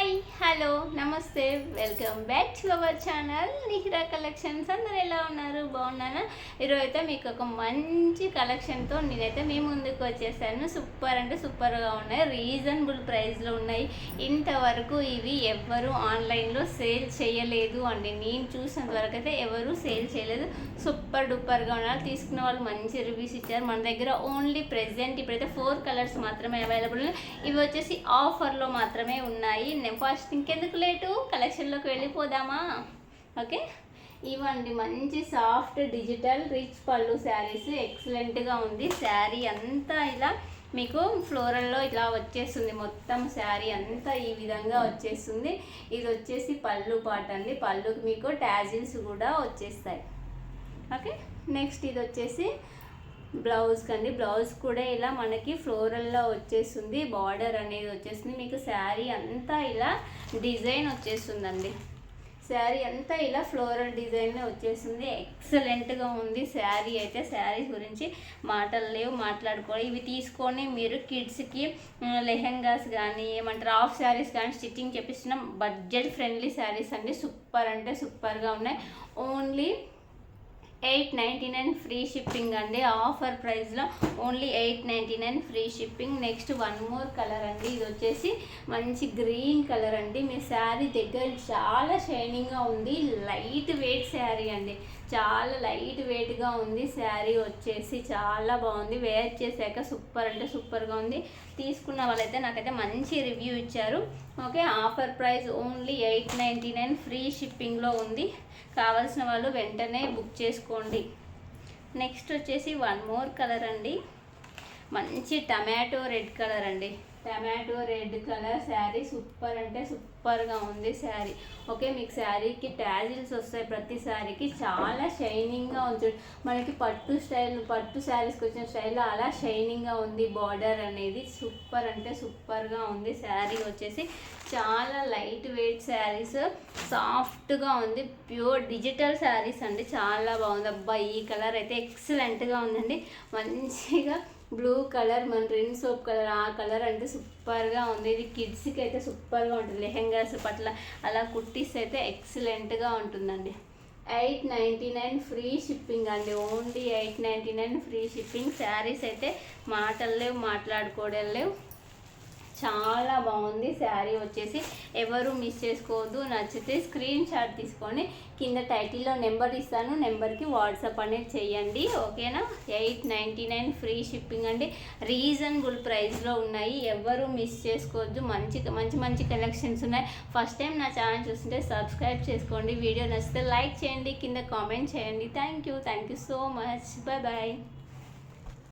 Hi hello నమస్తే welcome back to our channel. Nihira collections. అందరు ఎలా ఉన్నారు? బాగున్నానా ఈరోజు అయితే మీకు ఒక మంచి కలెక్షన్తో నేనైతే మీ ముందుకు వచ్చేసాను. సూపర్ అంటే సూపర్గా ఉన్నాయి. రీజనబుల్ ప్రైస్లో ఉన్నాయి. ఇంతవరకు ఇవి ఎవ్వరు ఆన్లైన్లో సేల్ చేయలేదు అండి. నేను చూసినంత వరకు అయితే ఎవరు సేల్ చేయలేదు. సూపర్ డూపర్గా ఉన్నారు. తీసుకున్న వాళ్ళు మంచి రివ్యూస్ ఇచ్చారు. మన దగ్గర ఓన్లీ ప్రెసెంట్ ఇప్పుడైతే ఫోర్ కలర్స్ మాత్రమే అవైలబుల్ ఉన్నాయి. ఇవి వచ్చేసి ఆఫర్లో మాత్రమే ఉన్నాయి. ఫస్ట్ ఇంకెందుకు లేటు? కలెక్షన్లోకి వెళ్ళిపోదామా? ఓకే? ఇవ్వండి మంచి సాఫ్ట్ డిజిటల్ రిచ్ పళ్ళు శారీస్. ఎక్సలెంట్గా ఉంది. శారీ అంతా ఇలా మీకు ఫ్లోరల్లో ఇలా వచ్చేస్తుంది. మొత్తం శారీ అంతా ఈ విధంగా వచ్చేస్తుంది. ఇది వచ్చేసి పళ్ళు పాట అండి. పళ్ళుకి మీకు ట్యాజిల్స్ కూడా వచ్చేస్తాయి. ఓకే? నెక్స్ట్ ఇది వచ్చేసి బ్లౌజ్ కండి. బ్లౌజ్ కూడా ఇలా మనకి ఫ్లోరల్లో వచ్చేస్తుంది. బార్డర్ అనేది వచ్చేస్తుంది. మీకు శారీ అంతా ఇలా డిజైన్ వచ్చేస్తుందండి. శారీ అంతా ఇలా ఫ్లోరల్ డిజైన్ వచ్చేస్తుంది. ఎక్సలెంట్గా ఉంది శారీ అయితే. శారీ గురించి మాటలు లేవు మాట్లాడుకోవాలి. ఇవి తీసుకొని మీరు కిడ్స్కి లెహెంగాస్ కానీ ఏమంటారు హాఫ్ శారీస్ కానీ స్టిచ్చింగ్ చేపించిన బడ్జెట్ ఫ్రెండ్లీ శారీస్ అండి. సూపర్ అంటే సూపర్గా ఉన్నాయి. Only eight ninety nine free shipping అండి. ఆఫర్ ప్రైస్లో only eight ninety nine free shipping. Next one more colour అండి. ఇది వచ్చేసి మంచి గ్రీన్ కలర్ అండి. మీ శారీ దగ్గర చాలా షైనింగ్గా ఉంది. లైట్ వెయిట్ శారీ అండి. చాలా లైట్ వెయిట్గా ఉంది. శారీ వచ్చేసి చాలా బాగుంది. వేర్ చేశాక సూపర్ అంటే సూపర్గా ఉంది. తీసుకున్న వాళ్ళైతే నాకైతే మంచి రివ్యూ ఇచ్చారు. Okay offer price only eight ninety nine free షిప్పింగ్లో ఉంది. కావాల్సిన వాళ్ళు వెంటనే బుక్ చేసుకోండి. నెక్స్ట్ వచ్చేసి వన్ మోర్ కలర్ అండి. మంచి టమాటో రెడ్ కలర్ అండి. Tomato red colour sari super అంటే సూపర్గా ఉంది శారీ. ఓకే మీకు శారీకి ట్యాజిల్స్ వస్తాయి ప్రతి శారీకి. చాలా షైనింగ్గా ఉంది మనకి పట్టు స్టైల్ పట్టు శారీస్కి వచ్చిన స్టైల్లో అలా షైనింగ్గా ఉంది బార్డర్ అనేది. సూపర్ అంటే సూపర్గా ఉంది శారీ వచ్చేసి. చాలా లైట్ వెయిట్ శారీస్ సాఫ్ట్గా ఉంది. ప్యూర్ డిజిటల్ శారీస్ అండి. చాలా బాగుంది. అబ్బా ఈ కలర్ అయితే ఎక్సలెంట్గా ఉందండి. మంచిగా బ్లూ కలర్ మన రెండు సోప్ కలర్ ఆ కలర్ అంటే సూపర్గా ఉంది. ఇది కిడ్స్కి అయితే సూపర్గా ఉంటుంది. లెహెంగాస్ పట్ల అలా కుట్టిస్తే అయితే ఎక్సలెంట్గా ఉంటుందండి. Eight ninety nine free shipping అండి. Only eight ninety nine free shipping. Saris అయితే మాటలు లేవు మాట్లాడుకోవడం లేవు. చాలా బాగుంది. శారీ వచ్చేసి ఎవరు మిస్ చేసుకోవద్దు. నచ్చితే స్క్రీన్ షాట్ తీసుకొని కింద టైటిల్లో నెంబర్ ఇస్తాను. నెంబర్కి వాట్సాప్ అనేది చేయండి. ఓకేనా? Eight ninety nine free shipping అండి. రీజనబుల్ ప్రైస్లో ఉన్నాయి. ఎవరు మిస్ చేసుకోవద్దు. మంచి మంచి మంచి కలెక్షన్స్ ఉన్నాయి. ఫస్ట్ టైం నా ఛానల్ చూస్తుంటే సబ్స్క్రైబ్ చేసుకోండి. వీడియో నచ్చితే లైక్ చేయండి. కింద కామెంట్ చేయండి. Thank you thank you so much bye bye